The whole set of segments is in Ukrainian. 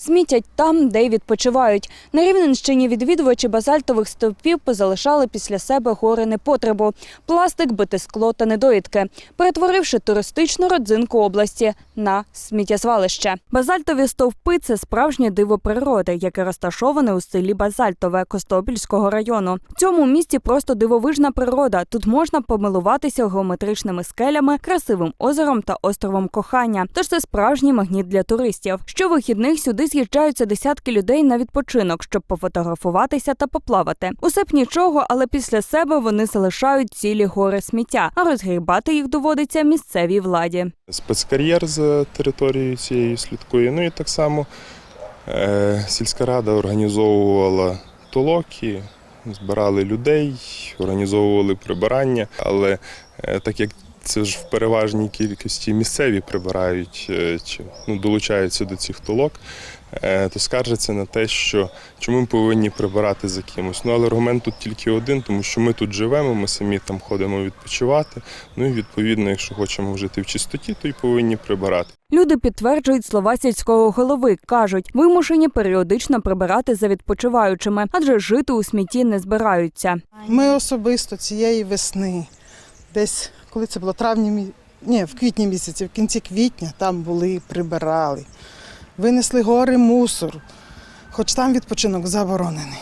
Смітять там, де й відпочивають. На Рівненщині відвідувачі базальтових стовпів позалишали після себе гори непотребу – пластик, бите скло та недоїдки, перетворивши туристичну родзинку області на сміттєзвалище. Базальтові стовпи – це справжнє диво природи, яке розташоване у селі Базальтове Костопільського району. В цьому місті просто дивовижна природа. Тут можна помилуватися геометричними скелями, красивим озером та островом кохання. Тож це справжній магніт для туристів. Щовихідних сюди з'їжджаються десятки людей на відпочинок, щоб пофотографуватися та поплавати. Усе б нічого, але після себе вони залишають цілі гори сміття, а розгрібати їх доводиться місцевій владі. Спецкар'єр за територією цієї слідкує. Ну і так само е, сільська рада організовувала толоки, збирали людей, організовували прибирання, але е, так як це ж в переважній кількості місцеві прибирають е, чи ну, долучаються до цих толок, е, то скаржаться на те, що чому ми повинні прибирати за кимось. Ну але аргумент тут тільки один, тому що ми тут живемо, ми самі там ходимо відпочивати. Ну і відповідно, якщо хочемо жити в чистоті, то й повинні прибирати. Люди підтверджують слова сільського голови. кажуть, вимушені періодично прибирати за відпочиваючими, адже жити у смітті не збираються. Ми особисто цієї весни, десь коли це було травні, ні, в квітні місяці, в кінці квітня там були, прибирали. Винесли гори мусор, хоч там відпочинок заборонений.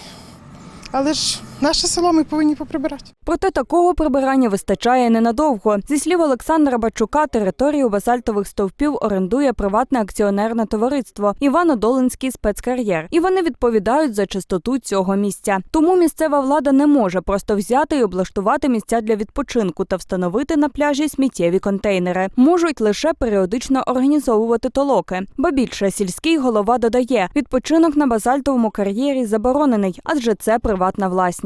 Але ж наше село ми повинні поприбирати. Проте такого прибирання вистачає ненадовго. Зі слів Олександра Бачука, територію базальтових стовпів орендує приватне акціонерне товариство Івано-Долинський спецкар'єр. І вони відповідають за чистоту цього місця. Тому місцева влада не може просто взяти і облаштувати місця для відпочинку та встановити на пляжі сміттєві контейнери. Можуть лише періодично організовувати толоки. Ба більше сільський голова додає, відпочинок на базальтовому кар'єрі заборонений, адже це приватна власність.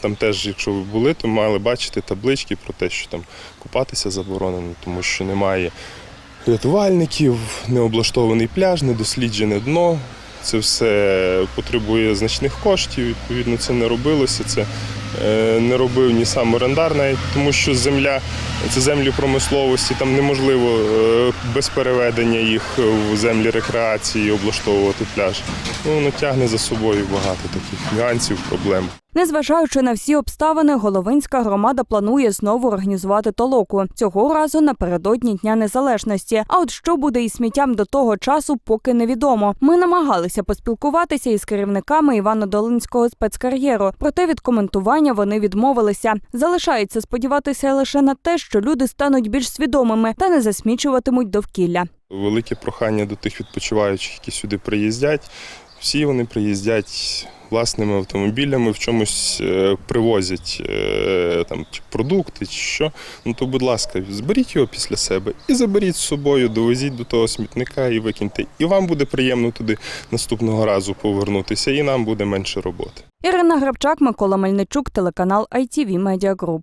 Там теж, якщо ви були, то мали бачити таблички про те, що там купатися заборонено, тому що немає рятувальників, необлаштований пляж, недосліджене дно. Це все потребує значних коштів. Відповідно, це не робилося. Це е, не робив ні сам орендар, навіть тому що земля це землі промисловості, там неможливо е, без переведення їх в землі рекреації облаштовувати пляж. Ну, воно тягне за собою багато таких нюансів, проблем. Незважаючи на всі обставини, Головинська громада планує знову організувати толоку цього разу напередодні Дня Незалежності. А от що буде із сміттям до того часу, поки невідомо. Ми намагалися поспілкуватися із керівниками Івано-Долинського спецкар'єру, проте від коментування вони відмовилися. Залишається сподіватися лише на те, що люди стануть більш свідомими та не засмічуватимуть довкілля. Велике прохання до тих відпочиваючих, які сюди приїздять. Всі вони приїздять власними автомобілями, в чомусь е, привозять е, там чи продукти, чи що. Ну то, будь ласка, зберіть його після себе і заберіть з собою, довезіть до того смітника і викиньте. І вам буде приємно туди наступного разу повернутися, і нам буде менше роботи. Ірина Грабчак, Микола Мельничук, телеканал ITV Media Group.